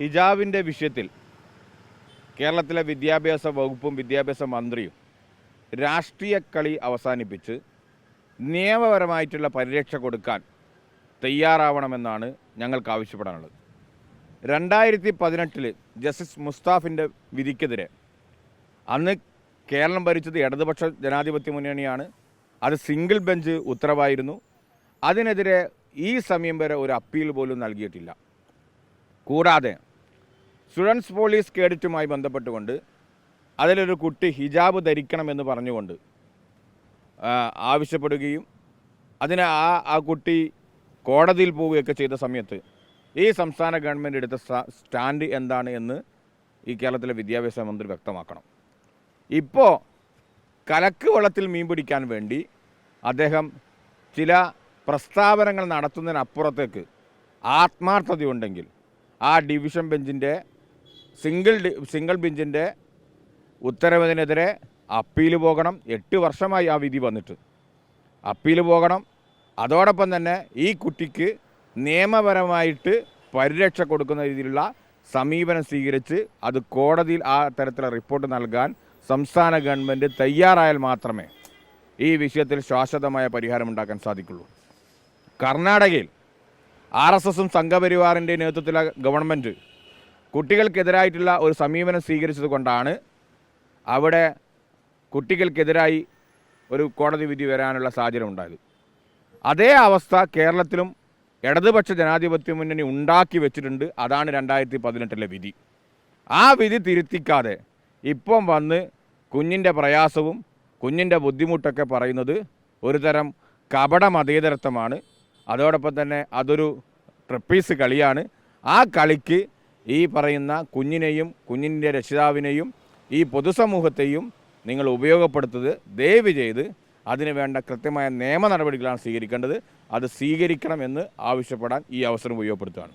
ഹിജാബിന്റെ വിഷയത്തിൽ കേരളത്തിലെ വിദ്യാഭ്യാസ വകുപ്പും വിദ്യാഭ്യാസ മന്ത്രിയും രാഷ്ട്രീയ കളി അവസാനിപ്പിച്ച് നിയമപരമായിട്ടുള്ള പരിരക്ഷ കൊടുക്കാൻ തയ്യാറാവണമെന്നാണ് ഞങ്ങൾക്ക് ആവശ്യപ്പെടാനുള്ളത്. രണ്ടായിരത്തി പതിനെട്ടിൽ ജസ്റ്റിസ് മുസ്താഫിന്റെ വിധിക്കെതിരെ അന്ന് കേരളം ഭരിച്ചത് ഇടതുപക്ഷ ജനാധിപത്യ മുന്നണിയാണ്. അത് സിംഗിൾ ബെഞ്ച് ഉത്തരവായിരുന്നു. അതിനെതിരെ ഈ സമയം വരെ ഒരു അപ്പീൽ പോലും നൽകിയിട്ടില്ല. കൂടാതെ സ്റ്റുഡൻസ് പോലീസ് കേഡറ്റുമായി ബന്ധപ്പെട്ടുകൊണ്ട് അതിലൊരു കുട്ടി ഹിജാബ് ധരിക്കണമെന്ന് പറഞ്ഞുകൊണ്ട് ആവശ്യപ്പെടുകയും അതിന് ആ ആ കുട്ടി കോടതിയിൽ പോവുകയൊക്കെ ചെയ്ത സമയത്ത് ഈ സംസ്ഥാന ഗവൺമെന്റ് എടുത്ത സ്റ്റാൻഡ് എന്താണ് എന്ന് ഈ കേരളത്തിലെ വിദ്യാഭ്യാസ മന്ത്രി വ്യക്തമാക്കണം. ഇപ്പോൾ കലക്ക് വള്ളത്തിൽ മീൻ പിടിക്കാൻ വേണ്ടി അദ്ദേഹം ചില പ്രസ്താവനകൾ നടത്തുന്നതിനപ്പുറത്തേക്ക് ആത്മാർത്ഥതയുണ്ടെങ്കിൽ ആ ഡിവിഷൻ ബെഞ്ചിന്റെ സിംഗിൾ സിംഗിൾ ബെഞ്ചിന്റെ ഉത്തരവിനെതിരെ അപ്പീൽ പോകണം. എട്ട് വർഷമായി ആ വിധി വന്നിട്ട്. അപ്പീൽ പോകണം. അതോടൊപ്പം തന്നെ ഈ കുട്ടിക്ക് നിയമപരമായിട്ട് പരിരക്ഷ കൊടുക്കുന്ന രീതിയിലുള്ള സമീപനം സ്വീകരിച്ച് അത് കോടതിയിൽ ആ തരത്തിലുള്ള റിപ്പോർട്ട് നൽകാൻ സംസ്ഥാന ഗവൺമെന്റ് തയ്യാറായാൽ മാത്രമേ ഈ വിഷയത്തിൽ ശാശ്വതമായ പരിഹാരം ഉണ്ടാക്കാൻ സാധിക്കുള്ളൂ. കർണാടകയിൽ ആർ എസ് എസും സംഘപരിവാറിന്റെ നേതൃത്വത്തിലുള്ള ഗവൺമെന്റ് കുട്ടികൾക്കെതിരായിട്ടുള്ള ഒരു സമീപനം സ്വീകരിച്ചത് കൊണ്ടാണ് അവിടെ കുട്ടികൾക്കെതിരായി ഒരു കോടതി വിധി വരാനുള്ള സാഹചര്യം ഉണ്ടായത്. അതേ അവസ്ഥ കേരളത്തിലും ഇടതുപക്ഷ ജനാധിപത്യ മുന്നണി ഉണ്ടാക്കി വെച്ചിട്ടുണ്ട്. അതാണ് രണ്ടായിരത്തി പതിനെട്ടിലെ വിധി. ആ വിധി തിരുത്തിക്കാതെ ഇപ്പം വന്ന് കുഞ്ഞിന്റെ പ്രയാസവും കുഞ്ഞിന്റെ ബുദ്ധിമുട്ടൊക്കെ പറയുന്നത് ഒരു തരം കപട മതേതരത്വമാണ്. അതോടൊപ്പം തന്നെ അതൊരു ട്രിപ്പീസ് കളിയാണ്. ആ കളിക്ക് ഈ പറയുന്ന കുഞ്ഞിനെയും കുഞ്ഞിന്റെ രക്ഷിതാവിനെയും ഈ പൊതുസമൂഹത്തെയും നിങ്ങൾ ഉപയോഗപ്പെടുത്തത് ദയവ് ചെയ്ത് അതിനുവേണ്ട കൃത്യമായ നിയമ നടപടികളാണ് സ്വീകരിക്കേണ്ടത്. അത് സ്വീകരിക്കണമെന്ന് ആവശ്യപ്പെടാൻ ഈ അവസരം ഉപയോഗപ്പെടുത്തുകയാണ്.